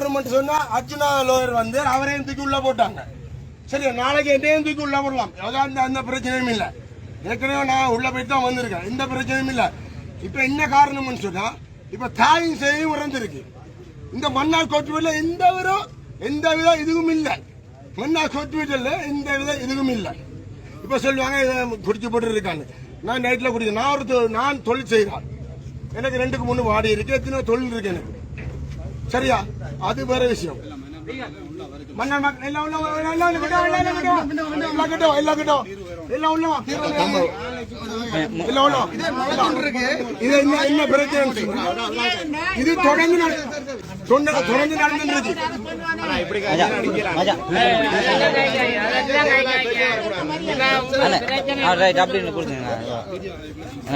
Government சொன்னா Arjuna lower வந்து அவரையும் தூக்கி உள்ள போட்டாங்க. சரி நாளைக்கு என்னையும் தூக்கி உள்ள போடலாம். அதான் அந்த அந்த பிரச்சனையும் இல்லை. ஏற்கனவே நான் உள்ள போயிட்டு தான் வந்திருக்கேன். இந்த பிரச்சனையும் இல்லை. இப்ப என்ன காரணம்னு சொன்னா இப்ப தாயும் செய்யும் இறந்திருக்கு. இந்த மன்னார் கோட்டுவீட்டில் எந்த வித எந்த வித இதுவும் இல்லை. மன்னார் கோட்டுவீட்டில் எந்த வித இதுவும் இல்லை. இப்ப சொல்லுவாங்க இதை குடிச்சு போட்டு இருக்காங்க நான் நைட்ல குடிக்க நான் ஒரு நான் தொழில் செய்கிறேன் எனக்கு ரெண்டுக்கு மூணு வாடி இருக்கு. எத்தனை தொழில் இருக்கு எனக்கு. சரியா அது வேற விஷயம் மன்னர் மக்- எல்லாம் உள்ள எல்லாம் உள்ள கிட்ட எல்லாம் கிட்ட எல்லாம் உள்ள எல்லாம் உள்ள இது என்ன பிரச்சனை இது தொண்ட- தொடர்ந்து நடந்துருக்கு ரைட் அப்படின்னு கொடுத்துங்க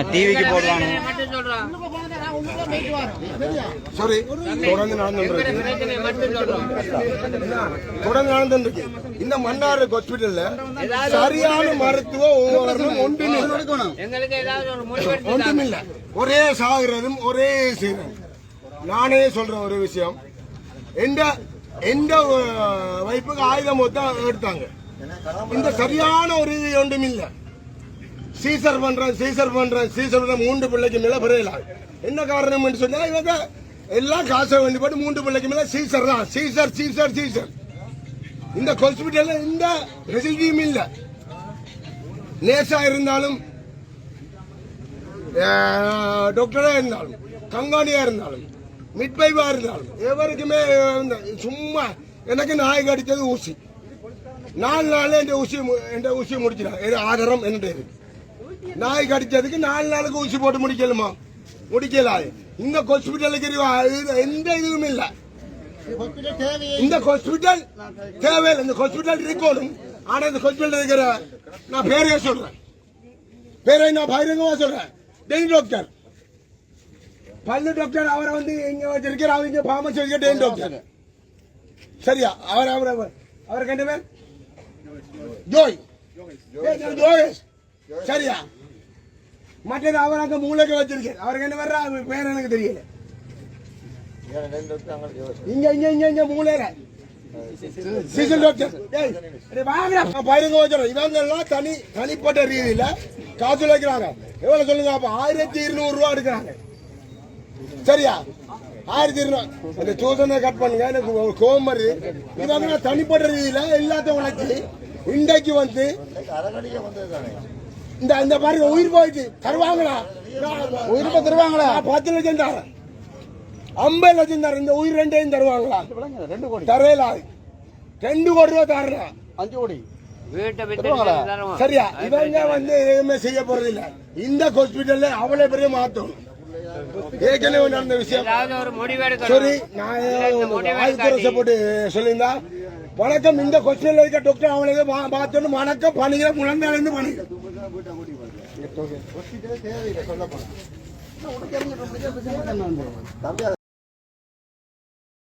டிவிக்கு போடுவாங்க சாரி தொடர்ந்து நடந்துருக்கு தொடர்ந்து நடந்துருக்கு இந்த மன்னார் ஹாஸ்பிட்டல்ல சரியான மருத்துவ உபகரணம் ஒன்றும் இல்லை. எங்களுக்கு ஏதாவது ஒரு முடிவு ஒன்றுமில்ல. ஒரே சாகுறதும் ஒரே செய்யறதும் நானே சொல்ற ஒரு விஷயம். எந்த எந்த வைப்புக்கு ஆயுதம் மொத்தம் எடுத்தாங்க. இந்த சரியான ஒரு இது ஒன்றும் இல்லை. சீசர் பண்றேன் சீசர் பண்றேன் சீசர் பண்ற மூன்று பிள்ளைக்கு மேல பிறகு என்ன காரணம் சொன்னா இவங்க எல்லாம் காசை வேண்டி போட்டு மூன்று பிள்ளைக்கு மேல சீசர் தான். Caesar caesar caesar. இந்த ஹாஸ்பிட்டல்ல இந்த ஃபெசிலிட்டியும் இல்லை. நேசா இருந்தாலும் டாக்டரா இருந்தாலும் கங்காணியா இருந்தாலும் மிட்வைவா இருந்தாலும் எவருக்குமே இந்த சும்மா எனக்கு நாய் கடித்தது ஊசி. நாலு நாள் என் ஊசி மு- என் ஊசி முடிச்சிடாங்க ஆதாரம் என்ன இருக்கு நாய் கடித்ததுக்கு நாலு நாளுக்கு ஊசி போட்டு முடிக்கலுமா? முடிக்கலாது இந்த ஹாஸ்பிட்டலுக்கு இது- எந்த இதுவும் இல்லை. இந்த ஹாஸ்பிட்டல் தேவையில்லை. இந்த ஹாஸ்பிட்டல் இருக்கணும் ஆனா இந்த ஹாஸ்பிட்டல் இருக்கிற நான் பேரையே சொல்றேன். பேரை நான் பகிரங்கமா சொல்றேன். டெய்லி டாக்டர் பல்லு டாக்டர் அவரை வந்து இங்க வச்சிருக்கிற அவங்க பாமசி வச்சிருக்க டெய்லி டாக்டர் சரியா? அவர் அவர் அவர். என்ன பேர்? ஜோய். ஜோயேஷ் சரியா? மற்றது அவர் அங்க மூளைக்கு வச்சிருக்கேன் அவருக்கு என்ன அவர் பேர் எனக்கு தெரியல. இங்க இங்க இங்க இங்க மூளையில. சீசன் டாக்டர் பயிரங்க வச்சிரோம் இவங்க எல்லாம் தனி தனிப்பட்ட ரீதியில காசு வைக்கிறாங்க எவ்வளவு சொல்லுங்க அப்ப ஆயிரத்தி இருநூறு ரூபா எடுக்கிறாங்க. சரியா? ஆயிரத்தி இருநூறு அந்த சூசனை கட் பண்ணுங்க எனக்கு ஒரு கோவம் வருது. இவங்க நான் தனிப்பட்ட ரீதியில எல்லாத்தையும் உழைச்சி இன்றைக்கு வந்து இந்த இந்த பாருங்க உயிர் போயிட்டு தருவாங்களா? உயிர் தருவாங்களா? பத்து லட்சம் தரேன். ஐம்பது லட்சம் தரேன். இந்த உயிர் ரெண்டையும் தருவாங்களா? ரெண்டு கோடி. தரையில ரெண்டு கோடி ரூபா தரலாம் அஞ்சு கோடி. சரியா? இவங்க வந்து எதுவுமே செய்ய போறது இல்ல இந்த ஹாஸ்பிட்டல்ல அவ்வளவு பெரிய மாத்தம் ஏற்கனவே நடந்த விஷயம். சரி நான் ஆயுதரசை போட்டு சொல்லியிருந்தா வணக்கம் இந்த கொஸ்டின்ல இருக்க டாக்டர் அவங்களுக்கு பார்த்தோன்னு வணக்கம் பண்ணுகிற முழங்கால இருந்து பண்ணுகிறேன் தேவையில்லை சொல்ல